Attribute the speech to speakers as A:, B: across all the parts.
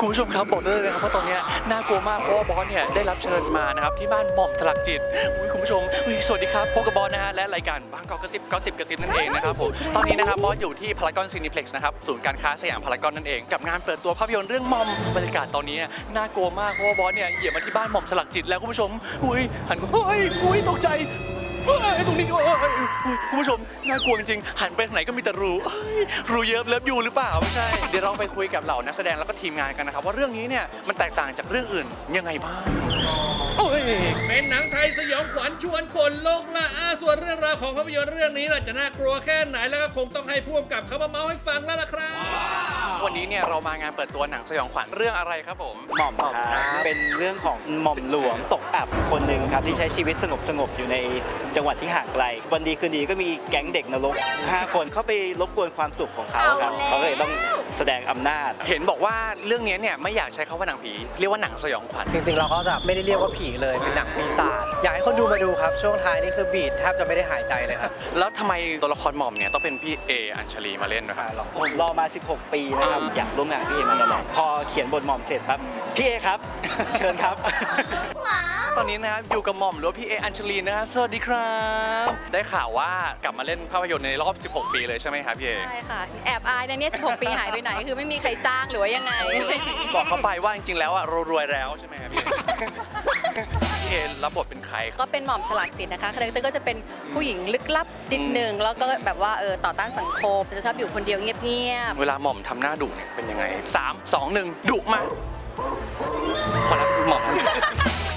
A: คุณผู้ชมครับบอกได้เลยนะครับว่าตอนนี้น่ากลัวมากเพราะว่าบอสเนี่ยได้รับเชิญมานะครับที่บ้านหม่อมสลักจิตอุ๊ยคุณผู้ชมอุ๊ยสวัสดีครับพบกับบอสนะฮะและรายการบางกอกกระซิบกอสิบกระซิบนั่นเองนะครับผมตอนนี้นะครับบอสอยู่ที่พารากอนซีนิเพล็กซ์นะครับศูนย์การค้าสยามพารากอนนั่นเองกับงานเปิดตัวภาพยนตร์เรื่องหม่อมบรรยากาศตอนนี้น่ากลัวมากเพราะว่าบอสเนี่ยเหยียบมาที่บ้านหม่อมสลักจิตแล้วคุณผู้ชมอุ้ยหันเฮ้ยอุ้ยตกใจเฮ้ยตรงนี้เฮ้ย อุ๊ยคุณผู้ชมน่ากลัวจริงๆหันไปทางไหนก็มีแต่รูเฮ้ยรูเยิบเลิฟยูหรือเปล่าไม่ใช่ เดี๋ยวเราไปคุยกับเหล่านักแสดงแล้วก็ทีมงานกันนะครับว่าเรื่องนี้เนี่ยมันแตกต่างจากเรื่องอื่นยังไงบ้างโอ้ย
B: เป็นหนังไทยสยองขวัญชวนคนลุกละอาส่วนเรื่องราวของภาพยนตร์เรื่องนี้ล่ะจะน่ากลัวแค่ไหนแล้วก็คงต้องให้พ่วงกับเขามาเมาให้ฟังแล้วล่ะครับ
A: วันนี้เนี่ยเรามางานเปิดตัวหนังสยองขวัญเรื่องอะไรครับผม
C: หม่อมครับเป็นเรื่องของหม่อมหลวงตกอับคนหนึ่งครับที่ใช้ชีวิตสงบสงบๆอยู่ในจังหวัดที่ห่างไกล วันดีคืนดีก็มีแก๊งเด็กนรก 5 คนเข้าไปรบกวนความสุขของเขาครับ
D: เอาแล้ว
C: เขาก็เลยต้องแสดงอำนาจ
A: เห็นบอกว่าเรื่องนี้เนี่ยไม่อยากใช้คำว่าหนังผี เรียกว่าหนังสยองขวัญ
E: จริงๆ เราก็จะไม่ได้เรียกว่าผีเลย เป็นหนังปีศาจ อยากให้คนดูมาดูครับ ช่วงท้ายนี่คือบีดแทบจะไม่ได้หายใจเลยครับ
A: แล้วทำไมตัวละครหม่อมเนี่ยต้องเป็นพี่เออัญชลีมาเล่นนะครับ
C: ผมรอมา 16 ปีนะครับ
A: อ่า
C: อยากร่วมงานพี่เอมาตลอดพอเขียนบทหม่อมเสร็จครับพี่เอครับ เชิญครับ
A: ตอนนี้นะครับอยู่กับหม่อมหรือว่าพี่เออัญชลีนะครับ สวัสดีครับ ได้ข่าวว่ากลับมาเล่นภาพยนตร์ในรอบ 16 ปีเลยใช่ไหมครับพี่เอ
D: ใช่ค่ะ แอบอายนะเนี่ย 16 ปีหายไปไหน คือไม่มีใครจ้างหรือว่ายังไง
A: บอกเขาไปว่าจริงๆแล้วอะเรารวยแล้วใช่ไหมครับพี่เอ พี่เอรับบทเป็นใครครับ
D: ก็เป็นหม่อมสลักจิตนะคะคาแรคเตอร์ก็จะเป็นผู้หญิงลึกลับนิดหนึ่งแล้วก็แบบว่าเออต่อต้านสังคมจะชอบอยู่คนเดียวเงียบ
A: เวลาหม่อมทำหน้าดุเนี่ยเป็นยังไง 3 2 1ดุมาพอแล้วหม่อม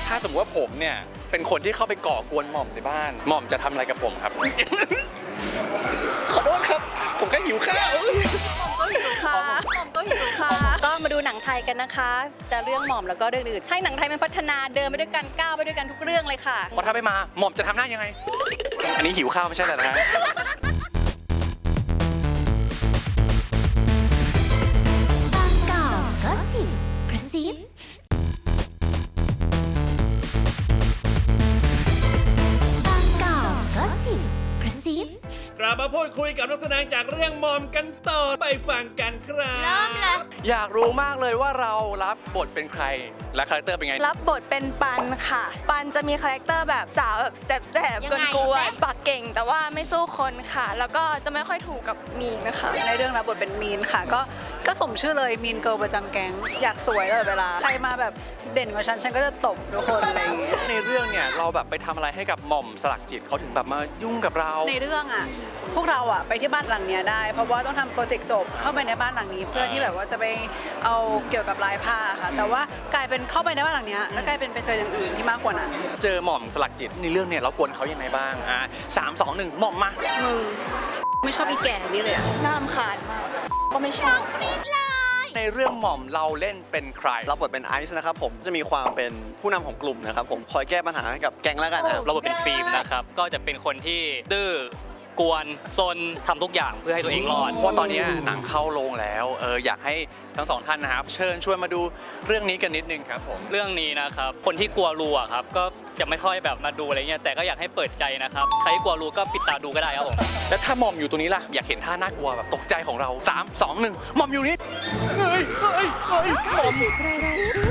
A: ถ้าสมมติว่าผมเนี่ยเป็นคนที่เข้าไปก่อกวนหม่อมในบ้าน หม่อมจะทำอะไรกับผมครับข ท
D: ยกันนะคะจะเรื่องหม่อมแล้วก็เรื่องอื่นให้หนังไทยมันพัฒนาเดินไปด้วยกันก้าวไปด้วยกันทุกเรื่องเลยค่ะ
A: พอถ้าไม่มาหม่อมจะทำหน้ายังไง อันนี้หิวข้าวไม่ใช่เหรอนะฮะ
F: บางกอกก็สิบกระซิบางกอกก็สิบ กระซิบ
B: กลับมาพูดคุยกับนักแสดงจากเรื่องมอมกันต่อไปฟังกันครับ
F: เริ่มเลย
A: อยากรู้มากเลยว่าเรารับบทเป็นใคร และคาแรคเตอร์เป็นไง
G: รับบทเป็นปันค่ะ ปันจะมีคาแรคเตอร์แบบสาวแบบแสบ
F: ยัง
G: ๆ
F: ไง
G: กวน
F: แซ่บ
G: ๆปากเก่ง แต่ว่าไม่สู้คนค่ะ แล้วก็จะไม่ค่อยถูกกับมีนนะคะ
H: ในเรื่องรับบทเป็นมีนค่ะ ก็ก็สมชื่อเลยมีนเกิลประจำแก๊งอยากสวยตลอดเวลาใครมาแบบเด่นกว่าฉันฉันก็จะตบทุกคนอะไรอย่างเงี้ย
A: ในเรื่องเนี่ยเราแบบไปทำอะไรให้กับหม่อมสลักจิตเขาถึงแบบมายุ่งกับเรา
H: ในเรื่องอะ พวกเราอะไปที่บ้านหลังเนี้ยได้ เพราะว่าต้องทำโปรเจกต์จบเข้าไปในบ้านหลังนี้ เพื่อที่แบบว่าจะไปเอาเกี่ยวกับลายผ้าค่ะ แต่ว่ากลายเป็นเข้าไปในบ้านหลังเนี้ยแล้วกลายเป็นไปเจออย่างอื่นที่มากกว่านั้น
A: เจอหม่อมสลักจิตในเรื่องเนี่ยเรากวนเขายังไงบ้างอะสามสองหนึ่งหม่อมมา
H: มึงไม่ชอบอีแก่นี่เลยอะ
G: น่ารำคาญมากก็ไม่ชอบ
A: ในเรื่องหม่อมเราเล่นเป็นใคร
I: รับบทเป็นไอซ์นะครับผมจะมีความเป็นผู้นำของกลุ่มนะครับผมคอยแก้ปัญหาให้กับแก๊งแล้วกันนะครับ
J: เราบทเป็นฟิล์มนะครับ ก็จะเป็นคนที่ดื้อ กวนซนทำทุกอย่างเพื่อให้ตัวเองรอด
A: เพราะตอนนี้หนังเข้าโรงแล้วเอออยากให้ทั้งสองท่านนะครับ เชิญชวนมาดูเรื่องนี้กันนิดนึงครับผม
J: เรื่องนี้นะครับ คนที่กลัวรูอะครับ ก็จะไม่ค่อยแบบมาดูอะไรเงี้ย แต่ก็อยากให้เปิดใจนะครับ ใครที่กลัวรูก็ปิดตาดูก็ได้ครับผม
A: แล้วถ้าหม่อมอยู่ตรงนี้ล่ะ อยากเห็นท่าน่ากลัวแบบตกใจของเราสามสองหนึ่งหม่อมอยู่นี่เฮ้ยเฮ้ยเฮ้ยหม่อม
F: บางกอกก็สิบกระซิ